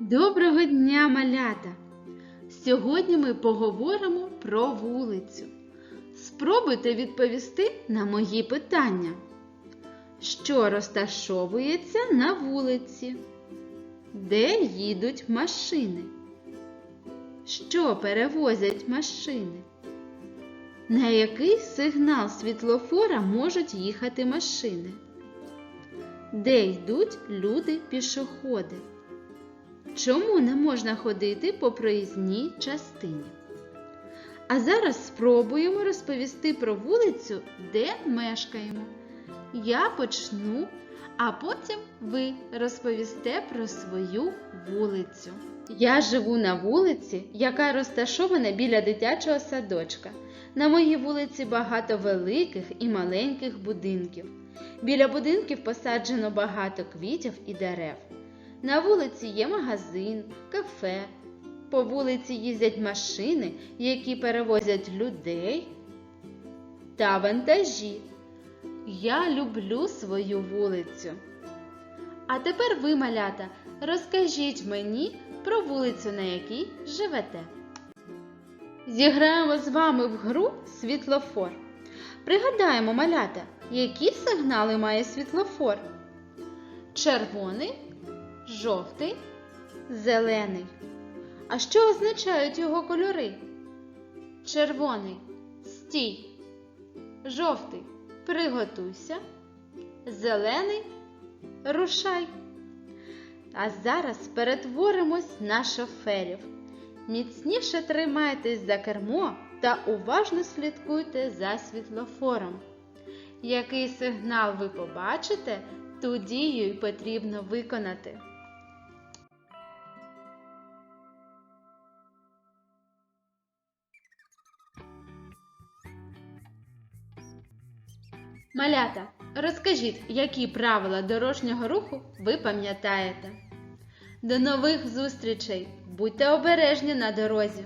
Доброго дня, малята! Сьогодні ми поговоримо про вулицю. Спробуйте відповісти на мої питання. Що розташовується на вулиці? Де їдуть машини? Що перевозять машини? На який сигнал світлофора можуть їхати машини? Де йдуть люди-пішоходи? Чому не можна ходити по проїзній частині? А зараз спробуємо розповісти про вулицю, де мешкаємо. Я почну, а потім ви розповісте про свою вулицю. Я живу на вулиці, яка розташована біля дитячого садочка. На моїй вулиці багато великих і маленьких будинків. Біля будинків посаджено багато квітів і дерев. На вулиці є магазин, кафе. По вулиці їздять машини, які перевозять людей та вантажі. Я люблю свою вулицю. А тепер ви, малята, розкажіть мені про вулицю, на якій живете. Зіграємо з вами в гру світлофор. Пригадаємо, малята, які сигнали має світлофор? Червоний, жовтий, зелений. А що означають його кольори? Червоний стій. Жовтий приготуйся. Зелений рушай. А зараз перетворимось на шоферів. Міцніше тримайтесь за кермо та уважно слідкуйте за світлофором. Який сигнал ви побачите, ту дію й потрібно виконати. Малята, розкажіть, які правила дорожнього руху ви пам'ятаєте. До нових зустрічей! Будьте обережні на дорозі!